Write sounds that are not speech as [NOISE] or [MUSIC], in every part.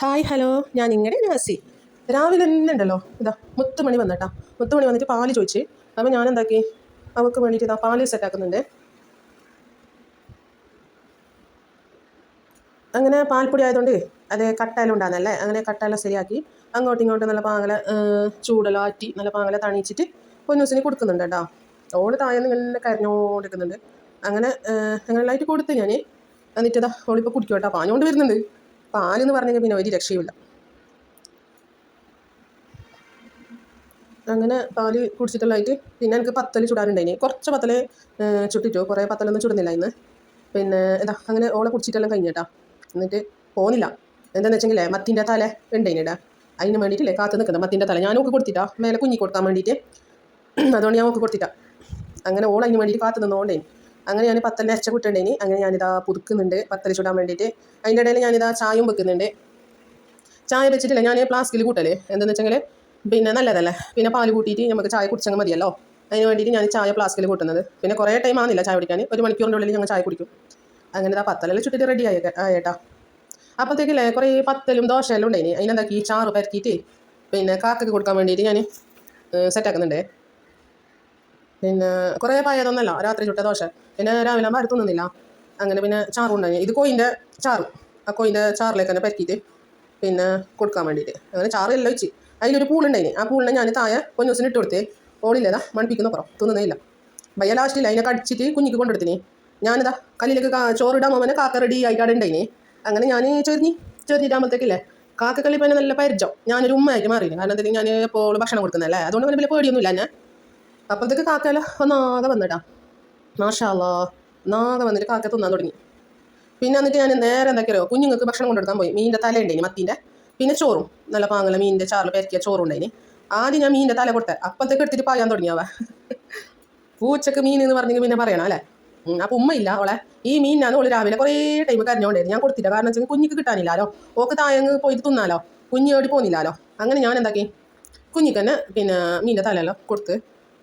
Hi hello. ഞാൻ ഇങ്ങനെ Nazi. രാവിലെ തന്നെ ഉണ്ടല്ലോ. ഇതാ മുത്തുമണി വന്നിട്ടാ. മുത്തുമണി വന്നിട്ട് പാൽ ചോദിച്ച്. അപ്പോൾ ഞാൻ എന്താക്കി? അവൾക്ക് വേണ്ടിയിട്ട് ഇതാ പാൽ സെറ്റാക്കുന്നുണ്ട് അങ്ങനെ പാൽപ്പൊടി ആയതുകൊണ്ട് അത് കട്ടയെല്ലാം ഉണ്ടാകുന്നല്ലേ അങ്ങനെ കട്ടയെല്ലാം ശരിയാക്കി അങ്ങോട്ടും ഇങ്ങോട്ടും നല്ല പാങ്ങല ചൂടെല്ലാം ആറ്റി നല്ല പാങ്ങല തണിച്ചിട്ട് പൊന്നൂസിന് കൊടുക്കുന്നുണ്ട് കേട്ടോ. ഓൾ താഴെ ഇങ്ങനെ കരഞ്ഞോണ്ടിരിക്കുന്നുണ്ട്. അങ്ങനെ ലൈറ്റ് കൊടുത്ത് ഞാൻ എന്നിട്ട് ഇതാ ഓളിപ്പോൾ കുടിക്കും പാഞ്ഞുകൊണ്ട് വരുന്നുണ്ട്. പാലെന്ന് പറഞ്ഞാൽ പിന്നെ ഒരു രക്ഷയുമില്ല. അങ്ങനെ പാൽ കുടിച്ചിട്ടുള്ളതായിട്ട് പിന്നെ എനിക്ക് പത്തൽ ചുടാനുണ്ടായിനി കുറച്ച് പത്തൽ ചുട്ടിട്ടു. കുറേ പത്തലൊന്നും ചുടുന്നില്ല ഇന്ന്. പിന്നെ എന്താ അങ്ങനെ ഓളെ കുടിച്ചിട്ടെല്ലാം കഴിഞ്ഞേട്ടാ. എന്നിട്ട് പോകുന്നില്ല എന്താണെന്ന് വെച്ചെങ്കിൽ മത്തിന്റെ തല ഉണ്ടായിനിടാ അതിന് വേണ്ടിയിട്ടില്ലേ കാത്തു നിൽക്കുന്നത് മത്തിന്റെ തല. ഞാൻ ഞാനൊക്കെ കൊടുത്തിട്ടാ. മേലെ കുഞ്ഞി കൊടുക്കാൻ വേണ്ടിയിട്ട്. [CLEARS THROAT] അതുകൊണ്ട് ഞാൻ നോക്കി കൊടുത്തിട്ടാ. അങ്ങനെ ഓൾ അതിന് വേണ്ടിയിട്ട് കാത്തു നിന്നോണ്ടേ അങ്ങനെ ഞാൻ പത്തല്ല അച്ച കുട്ടുണ്ടേനി അങ്ങനെ ഞാനിതാ പുതുക്കുന്നുണ്ട്. പത്തൽ ചുടാൻ വേണ്ടിയിട്ട് അതിന്റെ ഇടയിൽ ഞാനിതാ ചായയും വെക്കുന്നുണ്ട്. ചായ വെച്ചിട്ടില്ല. ഞാൻ പ്ലാസ്റ്റിക്കിൽ കൂട്ടൽ. എന്താണെന്ന് വെച്ചെങ്കിൽ പിന്നെ നല്ലതല്ലേ? പിന്നെ പാൽ കൂട്ടിയിട്ട് നമുക്ക് ചായ കുടിച്ചങ്ങ് മതിയല്ലോ? അതിന് വേണ്ടിയിട്ട് ഞാൻ ചായ പ്ലാസ്കിൽ കൂട്ടുന്നത്. പിന്നെ കുറേ ടൈം ആകുന്നില്ല ചായ കുടിക്കാൻ ഒരു മണിക്കൂറിന്റെ ഉള്ളിൽ ഞങ്ങൾ ചായ കുടിക്കും. അങ്ങനെ ഇതാ പത്തലെല്ലാം ചുട്ടിട്ട് റെഡി ആയി ആയേട്ടാ. അപ്പോഴത്തേക്കില്ലേ കുറേ പത്തലും ദോശയെല്ലാം ഉണ്ടായിനി. അതിനെന്താക്കി? ചാറ് പരത്തിയിട്ട് പിന്നെ കാക്കയ്ക്ക് കൊടുക്കാൻ വേണ്ടിയിട്ട് ഞാൻ സെറ്റാക്കുന്നുണ്ട് പിന്നെ കുറേ പായതൊന്നല്ല രാത്രി ചുട്ട ദോശ. പിന്നെ രാവിലെ ആകുമ്പോൾ അടുത്തൊന്നുമില്ല അങ്ങനെ പിന്നെ ചാറും ഉണ്ടായി. ഇത് കോയിന്റെ ചാറ്. ആ കോയിന്റെ ചാറിലേക്ക് തന്നെ പരത്തിയിട്ട് പിന്നെ കൊടുക്കാൻ വേണ്ടിയിട്ട് അങ്ങനെ ചാറ് എല്ലാം വെച്ച്. അതിലൊരു പൂളുണ്ടായിന്. ആ പൂളിനെ ഞാൻ താഴെ കൊഞ്ഞു ദിവസം ഇട്ട് കൊടുത്തേ ഓളില്ലതാ മണിപ്പിക്കുന്ന പുറം തിന്നുന്നില്ല ഭയ ലാസ്റ്റില്ല അതിനെ കടിച്ചിട്ട് കുഞ്ഞിക്ക് കൊണ്ടെടുത്തിനി ഞാനിതാ കല്ലിലേക്ക് ചോറിടാൻ പോകുമ്പോൾ കാക്ക റെഡി ആയിട്ടാണ് ഉണ്ടായിനി. അങ്ങനെ ഞാൻ ചെറിഞ്ഞി ചെറിഞ്ഞിട്ടാകുമ്പോഴത്തേക്കില്ലേ കാക്കക്കളി പിന്നെ നല്ല പരിചയം ഞാനൊരു ഉമ്മയായിട്ട് മാറിയില്ല കാരണം എന്തെങ്കിലും ഞാൻ ഇപ്പോൾ ഭക്ഷണം കൊടുക്കുന്നതല്ലേ. അതുകൊണ്ട് വലിയ പേടിയൊന്നുമില്ല ഞാൻ അപ്പോഴത്തേക്ക് കാക്കയെല്ലാം? ഒന്നാകെ വന്നിട്ടാ. മാഷാല്ലാ. ഒന്നാകെ വന്നിട്ട് കാക്ക തിന്നാൻ തുടങ്ങി. പിന്നെ എന്നിട്ട് ഞാൻ നേരെ എന്തൊക്കെയോ കുഞ്ഞുങ്ങൾക്ക് ഭക്ഷണം കൊണ്ടെടുക്കാൻ പോയി. മീനിന്റെ തല ഉണ്ടായിനി മത്തീന്റെ പിന്നെ ചോറും. നല്ല പാങ്ങല മീനിന്റെ ചാറിൽ പെരക്കിയ ചോറും ഉണ്ടായിനി ആദ്യം ഞാൻ മീനിന്റെ തല കൊടുത്തേ. അപ്പോഴത്തേക്ക് എടുത്തിട്ട് പായാൻ തുടങ്ങിയാവ പൂച്ചക്ക് മീൻ എന്ന് പറഞ്ഞെങ്കിൽ പിന്നെ പറയണം അല്ലേ? അപ്പം ഉമ്മയില്ല അവളെ. ഈ മീനാണ് ഓൾ രാവിലെ കുറേ ടൈം കരഞ്ഞോണ്ടായിരുന്നു ഞാൻ കൊടുത്തില്ല. കാരണം വെച്ചാൽ കുഞ്ഞിക്ക് കിട്ടാനില്ലല്ലോ ഓക്ക് തായങ്ങ് പോയിട്ട് തിന്നാലോ. കുഞ്ഞോടി പോകുന്നില്ലല്ലോ അങ്ങനെ ഞാൻ എന്താക്കി? കുഞ്ഞിക്കന്നെ പിന്നെ മീന്റെ തലയല്ലോ കൊടുത്ത്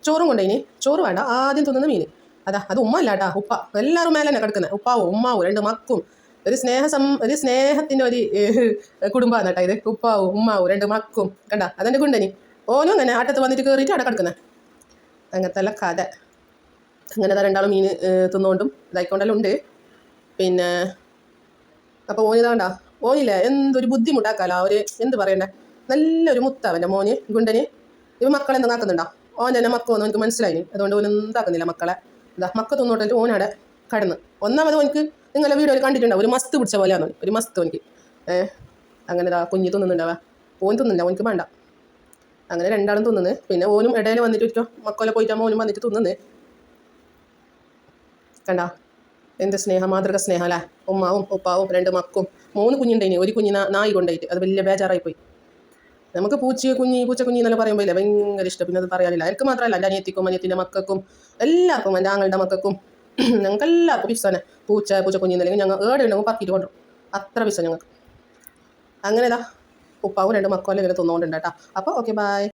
ചോറും കൊണ്ടേനി ചോറ് വേണ്ട ആദ്യം തിന്നുന്ന മീൻ. അതാ അത് ഉമ്മ അല്ല കേട്ടാ ഉപ്പ. എല്ലാവരും മേലെ തന്നെ കിടക്കുന്നത് ഉപ്പാവും ഉമ്മാവും രണ്ട് മക്കും. ഒരു സ്നേഹ സം ഒരു സ്നേഹത്തിന്റെ ഒരു കുടുംബമാണ് കേട്ടോ ഇത്. ഉപ്പാവും ഉമ്മാവും രണ്ട് മക്കും. കണ്ട അതെന്റെ കുണ്ടനി ഓനും അങ്ങനെ ആട്ടത്ത് വന്നിട്ട് കയറിയിട്ട് അവിടെ കിടക്കുന്നത് അങ്ങനത്തെ അല്ല കഥ. അങ്ങനെ രണ്ടാളും മീൻ തിന്നുകൊണ്ടും ഇതായിക്കൊണ്ടെല്ലാം ഉണ്ട്. പിന്നെ അപ്പോൾ ഓനിതാണ്ടാ ഓനില്ലേ എന്തൊരു ബുദ്ധിമുട്ടാക്കാലോ അവർ എന്ത് പറയണ്ടേ? നല്ലൊരു മുത്ത അവന്റെ മോന് ഗുണ്ടന്. ഇവ മക്കളെ എന്തെങ്കിലും തന്നെ മക്കളൊന്നും എനിക്ക് മനസ്സിലായി അതുകൊണ്ട് ഓൻ എന്താക്കുന്നില്ല മക്കളെ. എന്താ മക്ക തിന്നോട്ടിട്ട് ഓനടെ കടന്ന്. ഒന്നാമത് ഓനിക്ക് നിങ്ങളെ വീഡിയോയിൽ കണ്ടിട്ടുണ്ടാവും. ഒരു മസ്ത് പിടിച്ച പോലെയാണ് ഒരു മസ്ത് ഓനിക്ക് ഏഹ് അങ്ങനെ ഇതാ കുഞ്ഞ് തിന്നുന്നുണ്ടാവാ. ഓൻ തിന്നില്ല ഓനിക്ക് വേണ്ട. അങ്ങനെ രണ്ടാളും തിന്നുന്നു. പിന്നെ ഓനും ഇടയിൽ വന്നിട്ട് ഇരിക്കും മക്കളെ പോയിട്ട് ഓനും വന്നിട്ട് തിന്നുന്നു. കണ്ട? എന്ത് സ്നേഹം? മാതൃക സ്നേഹം അല്ലേ? ഉമ്മാവും ഉപ്പാവും രണ്ട് മക്കും മൂന്ന് കുഞ്ഞുണ്ടായിനി. ഒരു കുഞ്ഞിനെ നായി കൊണ്ടായിട്ട് അത് വലിയ ബേജാറായി പോയി. നമുക്ക് പൂച്ച കുഞ്ഞി പൂച്ച കുഞ്ഞി എന്നല്ല പറയുമ്പോൾ ഇല്ല? ഭയങ്കര ഇഷ്ടം. പിന്നെ അത് പറയാനില്ല എനിക്ക് മാത്രമല്ല എന്റെ അനിയത്തിക്കും അനിയത്തിന്റെ മക്കൾക്കും എല്ലാവർക്കും എന്റെ ആങ്ങളുടെ മക്കൾക്കും [CLEARS THROAT] ഞങ്ങൾക്ക് എല്ലാവർക്കും പിസ്സാനെ പൂച്ച പൂച്ച കുഞ്ഞി എന്നല്ലെങ്കിൽ ഞങ്ങൾ ഏടെ ഉണ്ടെങ്കിൽ പറക്കിയിട്ട് കൊണ്ടുവരും. അത്ര പിസ്സ ഞങ്ങൾക്ക്. അങ്ങനെ ഇതാ ഉപ്പാവും രണ്ട് മക്കളും ഇങ്ങനെ തിന്നുകൊണ്ടുണ്ട് കേട്ടോ. അപ്പോൾ ഓക്കെ ബൈ